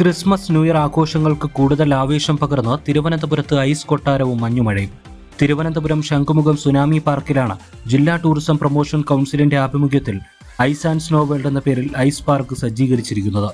Christmas new year ആഘോഷങ്ങൾക്ക് കൂടുതൽ ആവേശം പകർന്ന് തിരുവനന്തപുരത്ത് ഐസ് കൊട്ടാരവും മഞ്ഞുമഴയും. തിരുവനന്തപുരം ശംഖുമുഖം സുനാമി പാർക്കിലാണ് ജില്ലാ ടൂറിസം പ്രൊമോഷൻ കൗൺസിലിന്റെ ആഭിമുഖ്യത്തിൽ ഐസ് ആൻഡ് സ്നോ വേൾഡ് എന്ന പേരിൽ ഐസ് പാർക്ക് സജ്ജീകരിച്ചിരിക്കുന്നത്.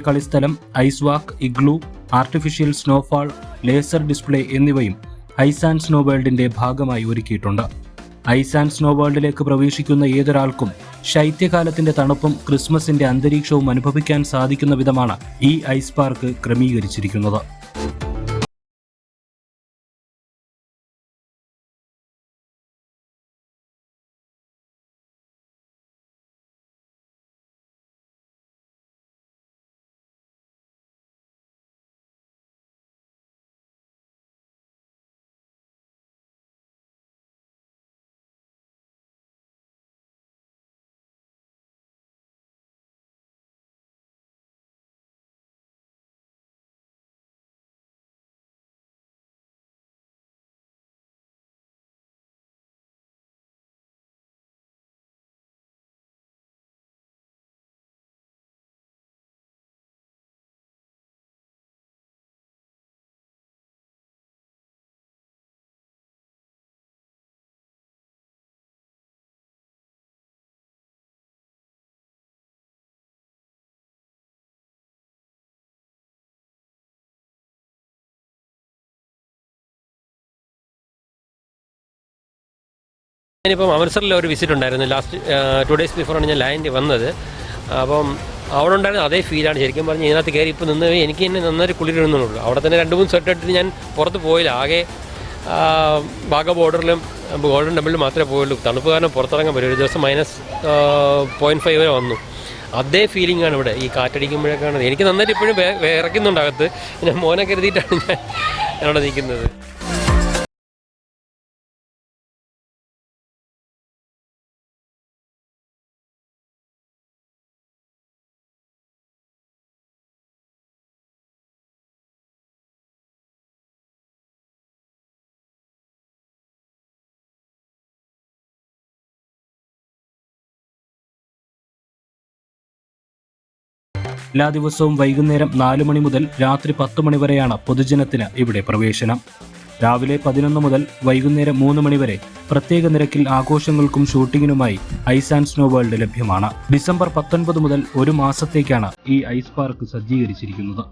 കളിസ്ഥലം ice walk igloo artificial snowfall laser display എന്നിവയും ഐസ് ആൻഡ് സ്നോ വേൾഡിന്റെ ഭാഗമായി ഒരുക്കിയിട്ടുണ്ട്. ഐസ് ആൻഡ് സ്നോ വേൾഡിലേക്ക് പ്രവേശിക്കുന്ന ഏതൊരാൾക്കും ശൈത്യകാലത്തിന്റെ തണുപ്പും ക്രിസ്മസിന്റെ അന്തരീക്ഷവും അനുഭവിക്കാൻ സാധിക്കുന്ന വിധമാണ് ഈ ഐസ് പാർക്ക് ക്രമീകരിച്ചിരിക്കുന്നത്. ഞാനിപ്പം അമൃത്സറിൽ ഒരു വിസിറ്റ് ഉണ്ടായിരുന്നു. ലാസ്റ്റ് ടു ഡേയ്സ് ബിഫോറാണ് ഞാൻ ലാൻഡ് വന്നത്. അപ്പം അവിടെ ഉണ്ടായിരുന്ന അതേ ഫീലാണ് ശരിക്കും പറഞ്ഞ് ഇതിനകത്ത് കയറി ഇപ്പോൾ നിന്ന് എനിക്ക് തന്നെ നന്നായിട്ട് കുളിരിടുന്നുള്ളൂ. അവിടെ തന്നെ രണ്ട് മൂന്ന് സെറ്റ് ഇട്ടിട്ട് ഞാൻ പുറത്ത് പോയില്ല. ആകെ ബാഗ ബോർഡറിലും ഗോൾഡൻ ടെമ്പിളിലും മാത്രമേ പോയുള്ളൂ. തണുപ്പ് കാരണം പുറത്തിറങ്ങാൻ പറ്റും ഒരു ദിവസം മൈനസ് പോയിന്റ് ഫൈവ് വരെ വന്നു. അതേ ഫീലിംഗ് ആണ് ഇവിടെ. ഈ കാറ്റടിക്കുമ്പോഴേക്കാണ് എനിക്ക് നന്നായിട്ട് ഇപ്പോഴും വിറയ്ക്കുന്നുണ്ട് അകത്ത്. ഞാൻ മോനെ കരുതിയിട്ടാണ് ഞാൻ അവിടെ നിൽക്കുന്നത്. എല്ലാ ദിവസവും വൈകുന്നേരം നാല് മണി മുതൽ രാത്രി പത്ത് മണി വരെയാണ് പൊതുജനത്തിന് ഇവിടെ പ്രവേശനം. രാവിലെ പതിനൊന്ന് മുതൽ വൈകുന്നേരം മൂന്ന് മണി വരെ പ്രത്യേക നിരക്കിൽ ആഘോഷങ്ങൾക്കും ഷൂട്ടിങ്ങിനുമായി ഐസ് ആൻഡ് സ്നോ വേൾഡ് ലഭ്യമാണ്. ഡിസംബർ പത്തൊൻപത് മുതൽ ഒരു മാസത്തേക്കാണ് ഈ ഐസ് പാർക്ക് സജ്ജീകരിച്ചിരിക്കുന്നത്.